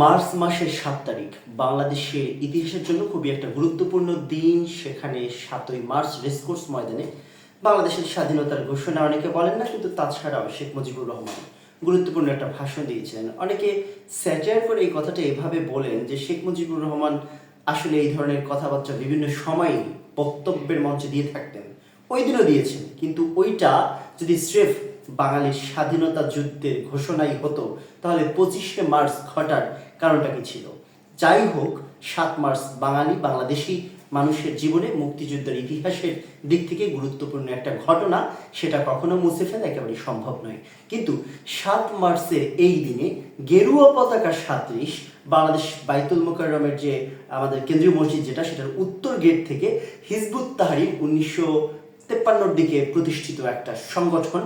March মাসের সাত তারিখ, বাংলাদেশের ইতিহাসের জন্য খুবই একটা গুরুত্বপূর্ণ দিন। সেখানে সাতই মার্চ রেসকোর্স ময়দানে বাংলাদেশের স্বাধীনতার ঘোষণা অনেকে বলেন না, কিন্তু তাছাড়াও শেখ মুজিবুর রহমান গুরুত্বপূর্ণ একটা ভাষণ দিয়েছেন। অনেকে স্যাটার করে এই কথাটা এভাবে বলেন যে শেখ মুজিবুর রহমান আসলে এই ধরনের কথাবার্তা বিভিন্ন সময়ে বক্তব্যের মঞ্চে দিয়ে থাকতেন। ওই দিনও দিয়েছেন, কিন্তু ওইটা যদি স্রেফ বাঙালির স্বাধীনতা যুদ্ধের ঘোষণাই হতো, তাহলে পঁচিশে মার্চ ঘটার কারণটা কি ছিল? যাই হোক, সাত মার্চ বাঙালি, বাংলাদেশি মানুষের জীবনে মুক্তিযুদ্ধের ইতিহাসের দিক থেকে গুরুত্বপূর্ণ একটা ঘটনা, সেটা কখনো মুছে ফেলা একেবারেই সম্ভব নয়। কিন্তু সাত মার্চের এই দিনে গেরুয়া পতাকা সাতত্রিশ বাংলাদেশ বাইতুল মোকাররমের যে আমাদের কেন্দ্রীয় মসজিদ যেটা, সেটার উত্তর গেট থেকে হিজবুত তাহারির উনিশশো তেপ্পান্নর দিকে প্রতিষ্ঠিত একটা সংগঠন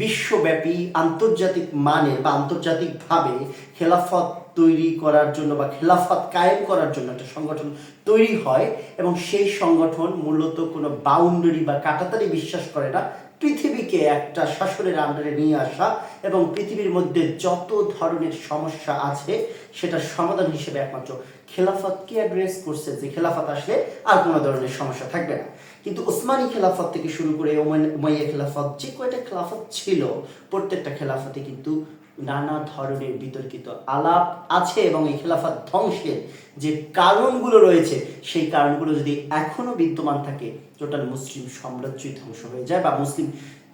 বিশ্বব্যাপী আন্তর্জাতিক মানের বা আন্তর্জাতিকভাবে খেলাফত তৈরি করার জন্য বা খেলাফত কায়েম করার জন্য একটা সংগঠন তৈরি হয় এবং সেই সংগঠন মূলত কোনো বাউন্ডারি বা কাটাতারি বিশ্বাস করে না। পৃথিবীকে একটা শাসনের আন্ডারে নিয়ে আসা এবং পৃথিবীর মধ্যে যত ধরনের সমস্যা আছে, সেটার সমাধান হিসেবে একমাত্র খেলাফতকে অ্যাড্রেস করছে যে খেলাফত আসলে আর কোনো ধরনের সমস্যা থাকবে না। কিন্তু ওসমানী খেলাফত থেকে শুরু করে উমাইয়া খেলাফত যে কয়টা খেলাফত ছিল, প্রত্যেকটা খেলাফতে কিন্তু নানা ধরনের বিতর্কিত আলাপ আছে এবং এই খেলাফত ধ্বংসের যে কারণগুলো রয়েছে, সেই কারণগুলো যদি এখনও বিদ্যমান থাকে টোটাল মুসলিম সাম্রাজ্যই ধ্বংস হয়ে যায় বা মুসলিম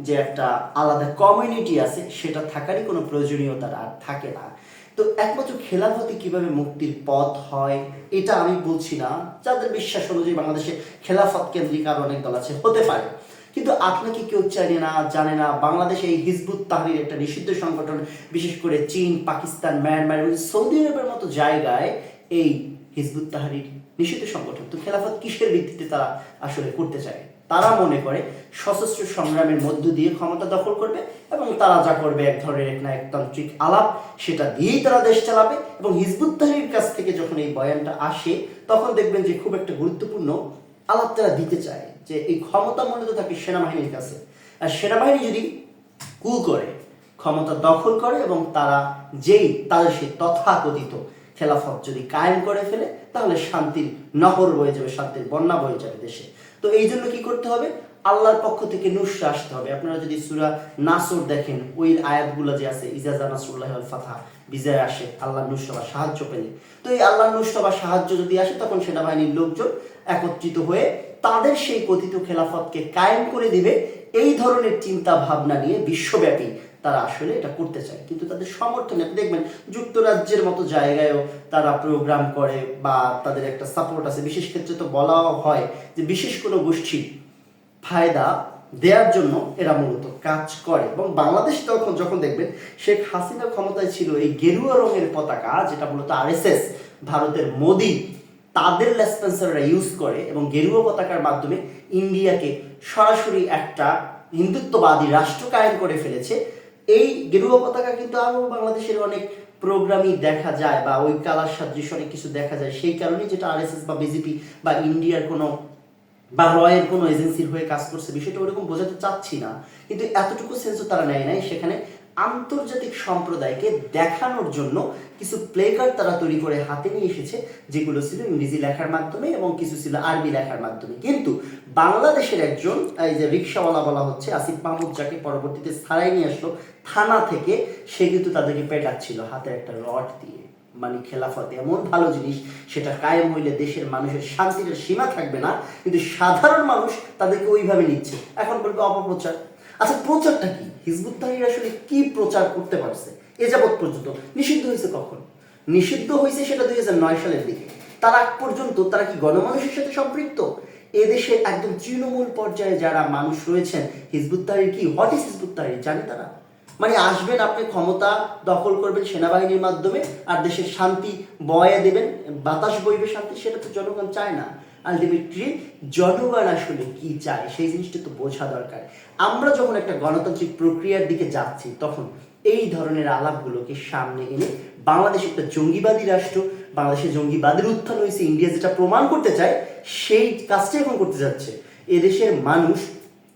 যে একটা আলাদা কমিউনিটি আছে, সেটা থাকারই কোনো প্রয়োজনীয়তা আর থাকে না। তো একমাত্র খেলাফতে কীভাবে মুক্তির পথ হয়, এটা আমি বলছি না। যাদের বিশ্বাস অনুযায়ী বাংলাদেশে খেলাফত কেন্দ্রিক আরও অনেক দল আছে, হতে পারে। কিন্তু আপনাকে কেউ জানে না জানে না, বাংলাদেশে এই হিজবুত তাহরির একটা নিষিদ্ধ সংগঠন, বিশেষ করে চীন, পাকিস্তান, মায়ানমার এবং সৌদি আরবের মতো জায়গায় এই হিজবুত তাহরির নিষিদ্ধ সংগঠন। তো খেলাফত কিসের ভিত্তিতে তারা আসলে করতে চায়? তারা মনে করে সশস্ত্র সংগ্রামের মধ্য দিয়ে ক্ষমতা দখল করবে এবং তারা যা করবে এক ধরনের এক না একতান্ত্রিক আলাপ, সেটা দিয়েই তারা দেশ চালাবে এবং হিজবুত তাহরির কাছ থেকে যখন এই বয়ানটা আসে, তখন দেখবেন যে খুব একটা গুরুত্বপূর্ণ আলাপ তারা দিতে চায় যে এই ক্ষমতা মূলত থাকে সেনাবাহিনীর কাছে। আর সেনাবাহিনী যদি কু করে, ক্ষমতা দখল করে এবং তারা যেই, তাদের সেই তথাকথিত খেলাফত যদি কায়েম করে ফেলে, তাহলে শান্তির নহর বয়ে যাবে, শান্তির বন্যা বয়ে যাবে দেশে। তো এই জন্য কি করতে হবে? আল্লাহর পক্ষ থেকে নুসরা আসতে হবে। আপনারা যদি সুরা নাসর দেখেন, ওই আয়াতগুলো যে আছে, ইজাজা নাসরুল্লাহ ফাথা বিজয় আসে আল্লাহ নুসরা বা সাহায্য পেলে। তো এই আল্লাহ নুসরা বা সাহায্য যদি আসে, তখন সেনাবাহিনীর লোকজন একত্রিত হয়ে তাদের সেই কথিত খেলাফতকে কায়েম করে দিবে। এই ধরনের চিন্তা ভাবনা নিয়ে বিশ্বব্যাপী তারা আসলে এটা করতে চায়। কিন্তু তাদের সমর্থনে দেখবেন যুক্তরাজ্যের মতো জায়গায়ও তারা প্রোগ্রাম করে বা তাদের একটা সাপোর্ট আছে। বিশেষ ক্ষেত্রে তো বলাও হয় যে বিশেষ কোনো গোষ্ঠী ফায়দা দেওয়ার জন্য এরা মূলত কাজ করে। এবং বাংলাদেশ তখন যখন দেখবেন শেখ হাসিনা ক্ষমতায় ছিল এই গেরুয়া রঙের পতাকা, যেটা মূলত আরএসএস, ভারতের মোদি, তাদের লেসপেন্সাররা ইউজ করে এবং গেরুয়া পতাকার মাধ্যমে ইন্ডিয়াকে সরাসরি একটা হিন্দুত্ববাদী রাষ্ট্র কায়েম করে ফেলেছে। এই গেরুয়া পতাকা কিন্তু আরও বাংলাদেশের অনেক প্রোগ্রামই দেখা যায় বা ওই কালার সাদৃশ্য অনেক কিছু দেখা যায়। সেই কারণে যেটা আরএসএস বা বিজেপি বা ইন্ডিয়ার কোনো বা রয়ের কোনো এজেন্সির হয়ে কাজ করছে, বিষয়টা ওরকম বোঝাতে চাচ্ছি না। কিন্তু এতটুকু সেন্সও তারা নেয় নাই, সেখানে আন্তর্জাতিক সম্প্রদায়কে দেখানোর জন্য কিছু প্লে কার্ড তারা তৈরি করে হাতে নিয়ে এসেছে, যেগুলো ছিল ইংরেজি লেখার মাধ্যমে এবং কিছু ছিল আরবি লেখার মাধ্যমে। কিন্তু বাংলাদেশের একজন, এই যে রিক্সাওয়ালা বলা হচ্ছে, আসিফ মাহমুদ, যাকে পরবর্তীতে ছাড়াই নিয়ে আসলো, থানা থেকে সে কিন্তু তাদেরকে পেটাচ্ছিল হাতে একটা রড দিয়ে। মানে খেলাফত এমন ভালো জিনিস, সেটা কায়েম হইলে দেশের মানুষের শান্তির সীমা থাকবে না, কিন্তু সাধারণ মানুষ তাদেরকে ওইভাবে নিচ্ছে। এখন বলবে অপপ্রচার। আচ্ছা প্রচারটা কি? হিজবুত তাহির আসলে কি প্রচার করতে পারছে? এ যাবৎ পর্যন্ত। নিষিদ্ধ হয়েছে কখন? নিষিদ্ধ হয়েছে সেটা দুই হাজার নয় সালের দিকে। তার আগ পর্যন্ত তারা কি গণমানুষের সাথে সম্পৃক্ত? এদেশে একদম তৃণমূল পর্যায়ে যারা মানুষ রয়েছেন, হিজবুত তাহির কি? What is Hizbut Tahrir? জানে তারা? মানে আসবেন আপনি ক্ষমতা দখল করবেন সেনাবাহিনীর মাধ্যমে, আর দেশের শান্তি বয়ে দেবেন, বাতাস বইবে শান্তি, সেটা তো জনগণ চায় না। আলটিমেটলি জনগণ আসলে কি চায়, সেই জিনিসটা তো বোঝা দরকার। আমরা যখন একটা গণতান্ত্রিক প্রক্রিয়ার দিকে যাচ্ছি, তখন এই ধরনের আলাপগুলোকে সামনে এনে বাংলাদেশ একটা জঙ্গিবাদী রাষ্ট্র, বাংলাদেশে জঙ্গিবাদের উত্থান হয়েছে, ইন্ডিয়া যেটা প্রমাণ করতে চায়, সেই কাজটা এখন করতে যাচ্ছে। এদেশের মানুষ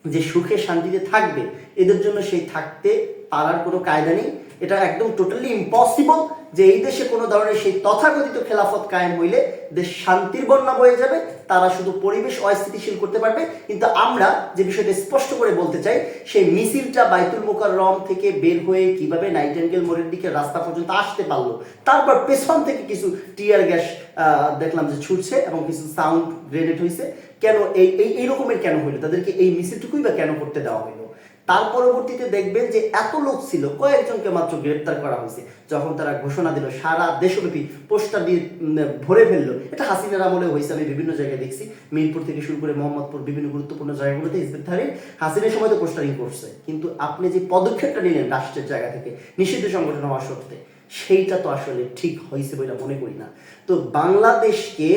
যে সুখে শান্তিতে থাকবে, এদের জন্য সেই থাকতে পারার কোনো কায়দা নেই। এটা একদম টোটালি ইম্পসিবল যে এই দেশে কোনো ধরনের সেই তথাকথিত খেলাফত কায়েম হইলে দেশ শান্তির বন্যা বয়ে যাবে, তারা শুধু পরিবেশ অস্থিতিশীল করতে পারবে। কিন্তু আমরা যে বিষয়টা স্পষ্ট করে বলতে চাই, সেই মিছিলটা বাইতুল মোকাররম থেকে বের হয়ে কীভাবে নাইটেঙ্গেল মোড়ের দিকে রাস্তা পর্যন্ত আসতে পারল, তারপর পেছন থেকে কিছু টিয়ার গ্যাস দেখলাম যে ছুটছে এবং কিছু সাউন্ড গ্রেনেড হয়েছে কেন এই এই এই রকমের কেন হইল? তাদেরকে এই মিছিলটুকুই বা কেন করতে দেওয়া হইল? তার পরবর্তীতে দেখবেন যে এত লোক ছিল, কয়েকজনকে মাত্র গ্রেপ্তার করা হয়েছে। যখন তারা ঘোষণা দিল, সারা দেশব্যাপী পোস্টার দিয়ে ভরে ফেলল। এটা হাসিনার আমলে হয়েছে, আমি বিভিন্ন জায়গায় দেখছি। মিরপুর থেকে শুরু করে মোহাম্মদপুর, বিভিন্ন গুরুত্বপূর্ণ জায়গাগুলোতে হিজবুত তাহরির হাসিনের সময় তো পোস্টারিং করছে। কিন্তু আপনি যে পদক্ষেপটা নিলেন রাষ্ট্রের জায়গা থেকে, নিষিদ্ধ সংগঠন হওয়া সত্ত্বে সেইটা তো আসলে ঠিক হয়েছে বলে মনে করি না। তো বাংলাদেশকে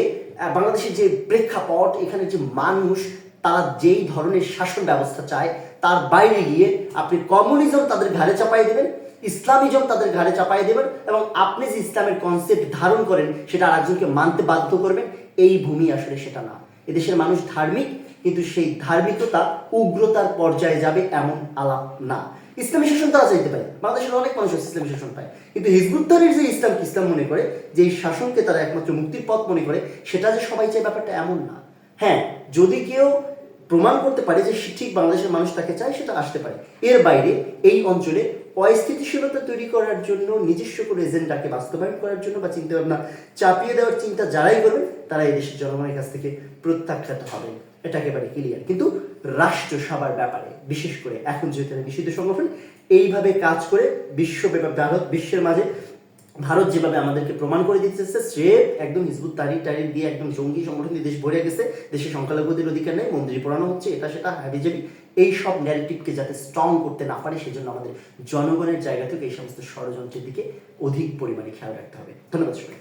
বাংলাদেশের যে প্রেক্ষাপট, এখানে যে মানুষ, তারা যেই ধরনের শাসন ব্যবস্থা চায় তার বাইরে গিয়ে আপনি কমিউনিজম তাদের ঘাড়ে চাপাই দেবেন, ইসলামিজম তাদের ঘাড়ে চাপাই দেবেন এবং আপনি যে ইসলামের কনসেপ্ট ধারণ করেন সেটা আরেকজনকে মানতে বাধ্য করবেন, এই ভূমি আসলে সেটা না। এদেশের মানুষ ধার্মিক, কিন্তু সেই ধার্মিকতা উগ্রতার পর্যায়ে যাবে এমন আলাপ না। ইসলামী শাসন তারা চাইতে পারে, বাংলাদেশের অনেক মানুষ ইসলামী শাসন পায়। কিন্তু হিজবুদ্দারের যে ইসলামকে ইসলাম মনে করে যে শাসনকে তারা একমাত্র মুক্তির পথ মনে করে, সেটা যে সবাই চায় ব্যাপারটা এমন না। হ্যাঁ যদি কেউ প্রমাণ করতে পারে যে ঠিক বাংলাদেশের মানুষ তাকে চায়, সেটা আসতে পারে। এর বাইরে এই অঞ্চলে অস্থিতিশীলতা তৈরি করার জন্য, নিজস্ব করে এজেন্ডাকে বাস্তবায়ন করার জন্য বা চিন্তা ভাবনা চাপিয়ে দেওয়ার চিন্তা যারাই করবেন তারা এই দেশের জনগণের কাছ থেকে প্রত্যাখ্যাত হবেন এটা একেবারে ক্লিয়ার কিন্তু রাষ্ট্র সবার ব্যাপারে, বিশেষ করে এখন যেহেতু নিষিদ্ধ সংগঠন, এইভাবে কাজ করে বিশ্বব্যাপী ভারত বিশ্বের মাঝে ভারত যেভাবে আমাদেরকে প্রমাণ করে দিচ্ছে সে একদম হিজবুত তারিখ টারিখ দিয়ে একদম জঙ্গি সংগঠন দিয়ে দেশ ভরে গেছে, দেশে সংখ্যালঘুদের অধিকার নেই মন্দির পড়ানো হচ্ছে, এটা সেটা হাবিজাবি। এই সব ন্যারেটিভকে যাতে স্ট্রং করতে না পারে, সেজন্য আমাদের জনগণের জায়গা থেকে এই সমস্ত ষড়যন্ত্রের দিকে অধিক পরিমাণে খেয়াল রাখতে হবে। ধন্যবাদ সবাই